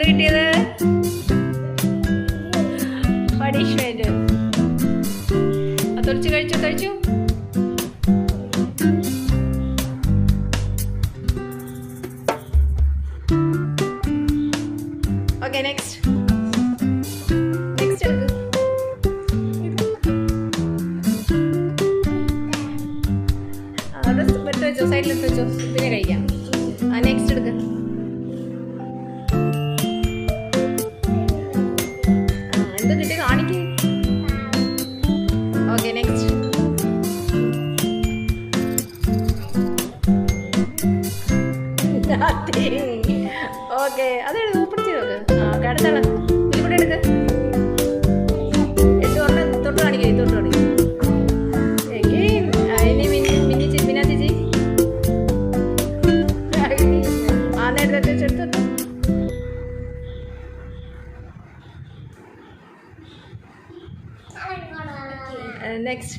എന്ത് കിട്ടിയത്? പണിഷ്മെന്റ്. തൊളിച്ചു കഴിച്ചു കഴിച്ചു? ഓക്കെ നെക്സ്റ്റ് നെക്സ്റ്റ് കഴിക്കാം. ആ നെക്സ്റ്റ് എടുക്ക്. ഓക്കെ അത് ഓപ്പൺ ചെയ്ത് നോക്ക്. കടത്താണ് ഇതിൽ എടുക്ക്. പറഞ്ഞ തൊട്ട് കാണിക്കാം തൊട്ട് കാണിക്കാം. ഇനി മിനി മിനി മിന ചേച്ചി. ആ നേരത്തെ എടുത്തു നെക്സ്റ്റ്